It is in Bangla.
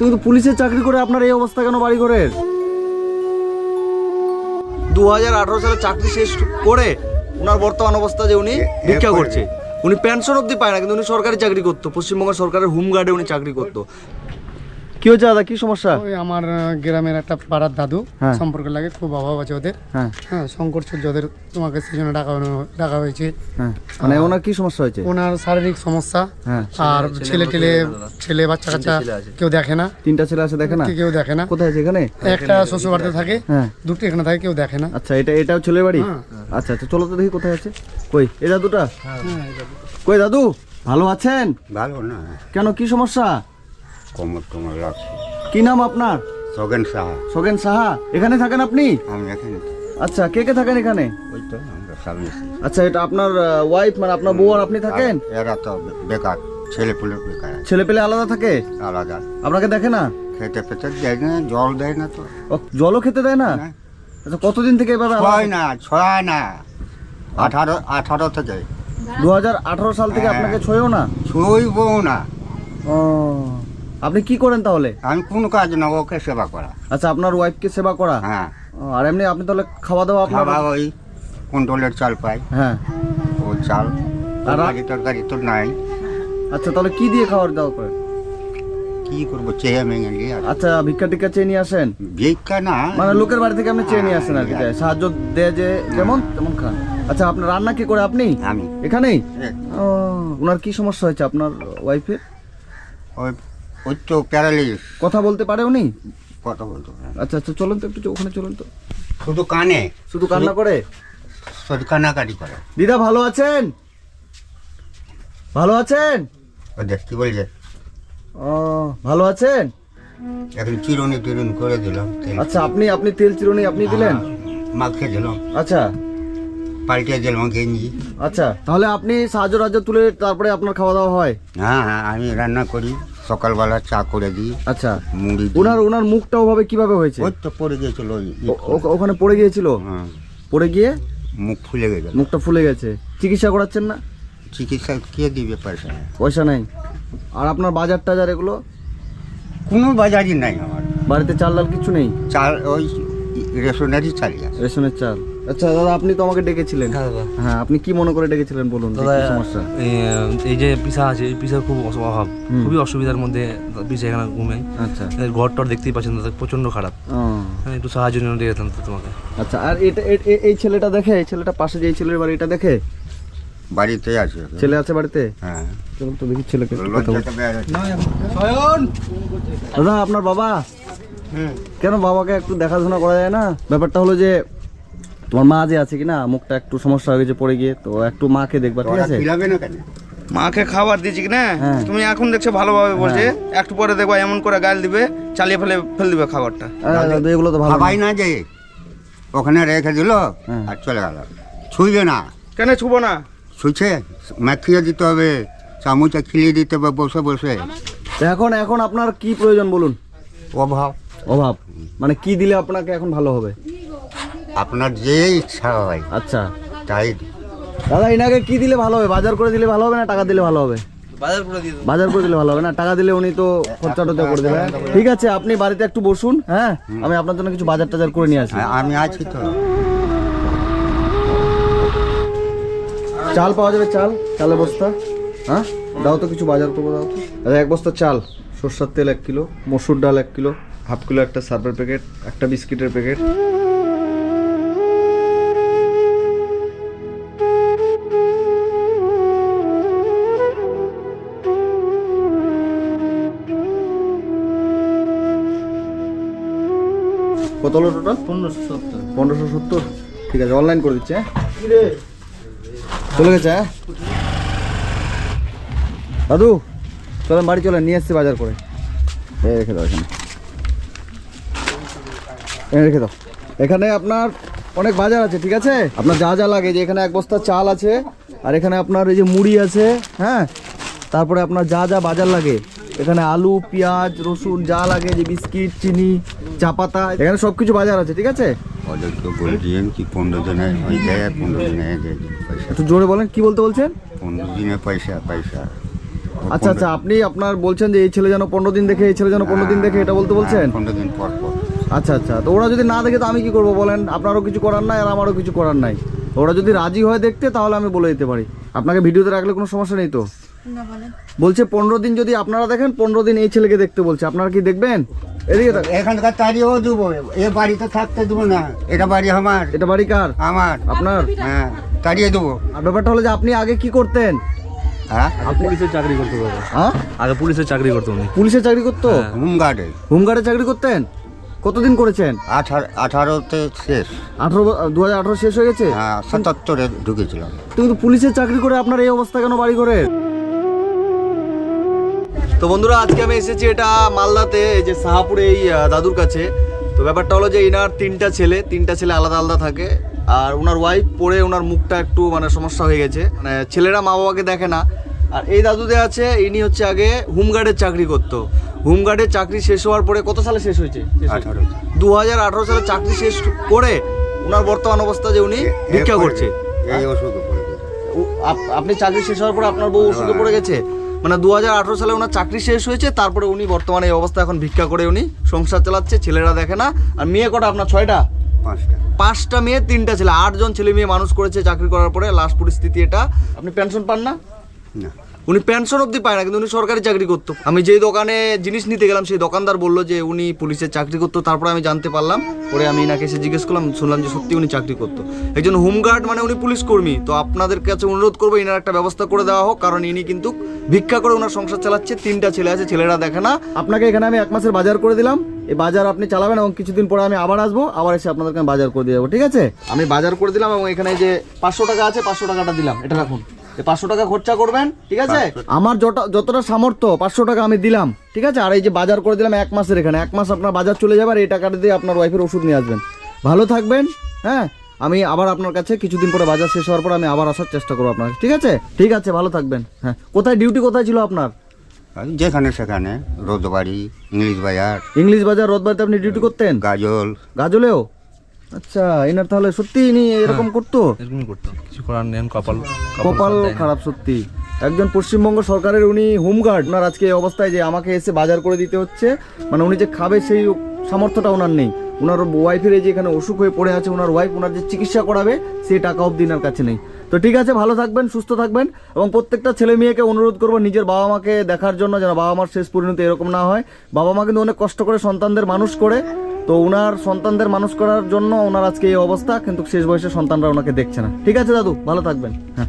কিন্তু পুলিশের চাকরি করে আপনার এই অবস্থা কেন বাড়ি করে দু হাজার আঠারো সালে চাকরি শেষ করে ওনার বর্তমান অবস্থা যে উনি ভিক্ষা করছে। উনি পেনশন অবধি পায় না কিন্তু উনি সরকারি চাকরি করতো। পশ্চিমবঙ্গ সরকারের হোমগার্ডে উনি চাকরি করতো। কি হয়েছে দাদা? কি সমস্যা? ওই আমার গ্রামের একটা পাড়ার দাদু হ্যাঁ। সম্পর্কে লাগে খুব অভাব আছে ওদের। হ্যাঁ। হ্যাঁ শঙ্কর ওদের তোমাকে সেই জন্য ডাকা ডাকা হয়েছে। হ্যাঁ। মানে ওনার কি সমস্যা হয়েছে? ওনার শারীরিক সমস্যা। হ্যাঁ। আর ছেলে টেলে ছেলে বাচ্চা কাচ্চা কেউ দেখে না। তিনটা ছেলে আছে দেখে না? কেউ দেখে না। কোথায় আছে এখানে? একটা শ্বশুর বাড়িতে থাকে হ্যাঁ। দুটো এখানে থাকে কেউ দেখে না। আচ্ছা এটা এটাও ছেলে বাড়ি। আচ্ছা আচ্ছা চলো তো দেখি কোথায় আছে। কই এই দাদুটা কই দাদু? ভালো আছেন? ভালো না। কেন কি সমস্যা? কোমর টোমর লাগছে কি নাম আপনার? সগেন সাহা। সোগেন সাহা? এখানে থাকেন আপনি? আমি এখানে আচ্ছা কে কে থাকেন এখানে? ওই তো আমরা স্বামী আচ্ছা এটা আপনার ওয়াইফ মানে আপনার বউ আর আপনি থাকেন? এরা তো বেকার ছেলে পুলে বেকার ছেলে পেলে আলাদা থাকে? আলাদা। আপনাকে দেখে না? খেতে পেতে দেয় না জল দেয় না তো। ও, জলও খেতে দেয় না। আচ্ছা কতদিন থেকে এভাবে ছয় না ছয় না। আঠারো আঠারো থেকে দু হাজার আঠারো সাল থেকে হ্যাঁ। আপনাকে ছয়ও না? ছুঁইব না। ও। আপনি কি করেন তাহলে? আমি কোন কাজ না ওকে সেবা করা। আচ্ছা আপনার ওয়াইফকে সেবা করা? হ্যাঁ। আর এমনি আপনি তাহলে খাওয়া দাওয়া আপনার? খাওয়া ওই কুন্টলের চাল পাই। হ্যাঁ। ও চাল। আর- তরকারি তরকারি তো নাই। আচ্ছা তাহলে কি দিয়ে খাওয়ার দাওয়া করেন? কি করব চেয়ে মেঙে নিয়ে আর। আচ্ছা ভিক্ষা টিক্ষা চেয়ে নিয়ে আসেন? ভিক্ষা না। মানে লোকের বাড়ি থেকে আপনি চেয়ে নিয়ে আসেন আর কি যাই। সাহায্য দেয় যে যেমন তেমন খান। আচ্ছা আপনার রান্না কি করে আপনি? আমি। এখানেই? ও ওনার কি সমস্যা হয়েছে আপনার ওয়াইফের ওই ওই তো প্যারালিস। কথা বলতে পারে উনি? কথা বলতো না। আচ্ছা আচ্ছা চলুন তো একটু ওখানে চলুন তো। শুধু কানে? শুধু কান্না করে? শুধু কান্নাকাটি করে। দিদা ভালো আছেন? ভালো আছেন? ও দেখ কি বলছে? ও ভালো আছেন? এখন চিরুনি টিরুনি করে দিলাম আচ্ছা আপনি আপনি তেল চিরুনি আপনি দিলেন? মাখিয়ে দিলাম আচ্ছা। পাল্টে দিলাম গেঞ্জি আচ্ছা তাহলে আপনি সাহায্য রাজ্য তুলে তারপরে আপনার খাওয়া দাওয়া হয়? হ্যাঁ হ্যাঁ আমি রান্না করি। সকালবেলা চা করে দিই আচ্ছা। মুড়ি দিই। ওনার ওনার মুখটা ওভাবে কীভাবে হয়েছে? ওই তো পড়ে গিয়েছিল ওই ইট। ও- ও- ওখানে পড়ে গিয়েছিল? হ্যাঁ। পড়ে গিয়ে? মুখ ফুলে গেছে। মুখটা ফুলে গেছে। চিকিৎসা করাচ্ছেন না? চিকিৎসা কে দিবে পয়সা? পয়সা নাই। আর আপনার বাজার টাজার এগুলো? কোনো বাজারই নাই আমার। বাড়িতে চাল ডাল কিছু নেই? চাল ওই রেশনারি চালিয়ে রেশনের চাল। আচ্ছা দাদা আপনি তো আমাকে ডেকেছিলেন। হ্যাঁ দাদা। হ্যাঁ আপনি কি মনে করে ডেকেছিলেন বলুন দাদা সমস্যা? এই- যে পিসা আছে এই পিসার খুব অস- অভাব। খুবই অসুবিধার মধ্যে পিসা এখানে ঘুমে। আচ্ছা। ঘর টর দেখতেই পাচ্ছেন দাদা প্রচণ্ড খারাপ। হ্যাঁ, একটু সাহায্য নিয়ে দিয়ে যেতাম তো তোমাকে। আচ্ছা আর এটা এই ছেলেটা দেখে এই ছেলেটা পাশে যে ছেলের বাড়ি এটা দেখে? বাড়িতে আছে। ছেলে আছে বাড়িতে? হ্যাঁ। চলুন তো দেখি ছেলেকে। দাদা আপনার বাবা? কেন বাবাকে একটু দেখাশোনা করা যায় না? ব্যাপারটা হলো যে তোমার মা যে আছে কিনা মুখটা একটু সমস্যা হয়ে গেছে পড়ে গিয়ে তো একটু মাকে দেখবা ঠিক আছে? খিলাবে না কেন? মাকে খাবার দিয়েছি কি না হ্যাঁ। তুমি এখন দেখছ ভালোভাবে বলছে একটু পরে দেখবা এমন করে গাল দিবে চালিয়ে ফেলে ফেল দিবে খাবারটা। এগুলো তো ভালো না। না যে ওখানে রেখে দিল হ্যাঁ। আর চলে গেল। ছুঁইবে না। কেন ছুবো না? ছুঁছে মাখিয়ে দিতে হবে চামচে খিলিয়ে দিতে হবে বসে বসে। তো এখন এখন আপনার কি প্রয়োজন বলুন? অভাব। অভাব। মানে কি দিলে আপনাকে এখন ভালো হবে? আপনার যে ইচ্ছা হয়। আচ্ছা। তাই। দাদা এনাকে কি দিলে ভালো হবে? বাজার করে দিলে ভালো হবে না টাকা দিলে ভালো হবে? বাজার করে দিয়ে বাজার করে দিলে ভালো হবে না? টাকা দিলে উনি তো খরচা টরচা করে দেবে। ঠিক আছে আপনি বাড়িতে একটু বসুন হ্যাঁ? আমি আপনার জন্য কিছু বাজার টাজার করে নিয়ে আসি। হ্যাঁ, আমি আছি তো। চাল পাওয়া যাবে চাল? চালের বস্তা? হ্যাঁ? দাও তো কিছু বাজার করব দাও তো। আচ্ছা এক বস্তা চাল। সর্ষার তেল এক কিলো মসুর ডাল এক কিলো হাফ কিলো একটা সার্ভের প্যাকেট একটা বিস্কিটের প্যাকেট। কত হলো টোটাল পনেরোশো সত্তর। পনেরোশো সত্তর? ঠিক আছে অনলাইন করে দিচ্ছে হ্যাঁ? চলে গেছে হ্যাঁ? দাদু চলেন বাড়ি চলেন নিয়ে এসছি বাজার করে। এই রেখে দাও এখানে। এখানে রেখে দাও। এখানে আপনার অনেক বাজার আছে ঠিক আছে? আপনার যা যা লাগে যে এখানে এক বস্তা চাল আছে আর এখানে আপনার এই যে মুড়ি আছে হ্যাঁ? তারপরে আপনার যা যা বাজার লাগে এখানে আলু পেঁয়াজ রসুন যা লাগে যে বিস্কিট চিনি চা পাতা এখানে সব কিছু বাজার আছে ঠিক আছে? ওদেরকে বলে দিয়েন কি পনেরো দিনে হয়ে যায় পনেরো দিনে পয়সা। একটু জোরে বলেন কি বলতে বলছেন? পনেরো দিনে পয়সা পয়সা। আচ্ছা আচ্ছা আপনি আপনার বলছেন যে এই ছেলে যেন পনেরো দিন দেখে এই ছেলে যেন পনেরো দিন দেখে এটা বলতে বলছেন? পনেরো দিন পর পর। আচ্ছা আচ্ছা তো ওরা যদি না দেখে তো আমি কি করব বলেন? আপনারও কিছু করার নাই আর আমারও কিছু করার নাই। ওরা যদি রাজি হয় দেখতে তাহলে আমি বলে দিতে পারি। আপনাকে ভিডিওতে রাখলে কোনো সমস্যা নেই তো? বলছে পনেরো দিন যদি আপনারা দেখেন পনেরো দিন এই ছেলেকে দেখতে বলছে। আপনারা কি দেখবেন? এদিকে এখানকার তাড়িয়েও দেবো। এ বাড়িতে থাকতে দেবো না। এটা বাড়ি আমার। এটা বাড়ি কার? আমার। আপনার? হ্যাঁ তাড়িয়ে দেবো। আর ব্যাপারটা হলো যে আপনি আগে কি করতেন? হ্যাঁ? পুলিশের চাকরি করতে পারবে হ্যাঁ? আগে পুলিশের চাকরি করতো উনি। পুলিশে চাকরি করতো? হোমগার্ডে হোমগার্ডে চাকরি করতেন? কতদিন করেছেন? আঠারো আঠারোতে শেষ। আঠারো দু হাজার আঠারো শেষ হয়ে গেছে? হ্যাঁ সাতাত্তরে ঢুকেছিলাম। কিন্তু পুলিশের চাকরি করে আপনার এই অবস্থা কেন বাড়ি করে তো বন্ধুরা আজকে আমি এসেছি এটা মালদাতে এই যে সাহাপুরে এই দাদুর কাছে। তো ব্যাপারটা হলো যে ইনার তিনটা ছেলে তিনটা ছেলে আলাদা আলাদা থাকে। আর ওনার ওয়াইফ পরে ওনার মুখটা একটু মানে সমস্যা হয়ে গেছে। মানে ছেলেরা মা বাবাকে দেখে না। আর এই দাদুদের আছে ইনি হচ্ছে আগে হোমগার্ডের চাকরি করতো। হোমগার্ডের চাকরি শেষ হওয়ার পরে কত সালে শেষ হয়েছে? দু হাজার আঠারো সালে। চাকরি শেষ করে ওনার বর্তমান অবস্থা যে উনি ভিক্ষা করছে। আপনি চাকরি শেষ হওয়ার পরে আপনার বউ ওষুধে পড়ে গেছে? মানে দু হাজার আঠারো সালে ওনার চাকরি শেষ হয়েছে তারপরে উনি বর্তমানে এই অবস্থা এখন ভিক্ষা করে উনি সংসার চালাচ্ছে ছেলেরা দেখে না। আর মেয়ে কটা আপনার ছয়টা? পাঁচটা। পাঁচটা মেয়ে তিনটা ছেলে। আটজন ছেলে মেয়ে মানুষ করেছে চাকরি করার পরে লাস্ট পরিস্থিতি এটা। আপনি পেনশন পান না? না। উনি পেনশন অবধি পায় না, কিন্তু উনি সরকারি চাকরি করতো। আমি যেই দোকানে জিনিস নিতে গেলাম, সেই দোকানদার বলল যে, উনি পুলিশের চাকরি করতো, তারপরে আমি জানতে পারলাম। পরে আমি এনাকে এসে জিজ্ঞেস করলাম, শুনলাম যে সত্যি উনি চাকরি করতো। একজন হোমগার্ড মানে উনি পুলিশ কর্মী। তো আপনাদের কাছে অনুরোধ করব, এনার একটা ব্যবস্থা করে দেওয়া হোক, কারণ ইনি কিন্তু ভিক্ষা করে ওনার সংসার চালাচ্ছে, তিনটা ছেলে আছে, ছেলেরা দেখে না। আপনাকে এখানে আমি এক মাসের বাজার করে দিলাম। এই বাজার আপনি চালাবেন এবং কিছুদিন পরে আমি আবার আসব, আবার এসে আপনাদেরকে বাজার করে দিয়ে যাব, ঠিক আছে? আমি বাজার করে দিলাম এবং এখানে যে পাঁচশো টাকা আছে, পাঁচশো টাকাটা দিলাম, এটা রাখুন। পাঁচশো টাকা খরচা করবেন ঠিক আছে? আমার যত যতটা সামর্থ্য পাঁচশো টাকা আমি দিলাম ঠিক আছে? আর এই যে বাজার করে দিলাম এক মাসের এখানে এক মাস আপনার বাজার চলে যাবে আর এই টাকাটা দিয়ে আপনার ওয়াইফের ওষুধ নিয়ে আসবেন। ভালো থাকবেন হ্যাঁ? আমি আবার আপনার কাছে কিছুদিন পরে বাজার শেষ হওয়ার পর আমি আবার আসার চেষ্টা করব আপনার ঠিক আছে? ঠিক আছে ভালো থাকবেন হ্যাঁ। কোথায় ডিউটি কোথায় ছিল আপনার? যেখানে সেখানে রোদবাড়ি ইংলিশ বাজার। ইংলিশ বাজার রোদবাড়িতে আপনি ডিউটি করতেন? গাজল। গাজলেও? আচ্ছা এনার তাহলে সত্যি ইনি এরকম করতো? এরকমই করতো। কিছু করার এখন কপাল কপাল। খারাপ সত্যি। একজন পশ্চিমবঙ্গ সরকারের উনি হোমগার্ড ওনার আজকে এই অবস্থায় যে আমাকে এসে বাজার করে দিতে হচ্ছে মানে উনি যে খাবে সেই সামর্থ্যটা ওনার নেই। ওনার ওয়াইফের এই যে এখানে অসুখ হয়ে পড়ে আছে ওনার ওয়াইফ ওনার যে চিকিৎসা করাবে সেই টাকা অবধি ওনার কাছে নেই। তো ঠিক আছে ভালো থাকবেন সুস্থ থাকবেন এবং প্রত্যেকটা ছেলে মেয়েকে অনুরোধ করব নিজের বাবা মাকে দেখার জন্য যেন বাবা মার শেষ পরিণতি এরকম না হয়। বাবা মা কিন্তু অনেক কষ্ট করে সন্তানদের মানুষ করে তো ওনার সন্তানদের মানুষ করার জন্য ওনার আজকে এই অবস্থা, কিন্তু শেষ বয়সে সন্তানরা ওনাকে দেখছে না। ঠিক আছে দাদু, ভালো থাকবেন। হ্যাঁ।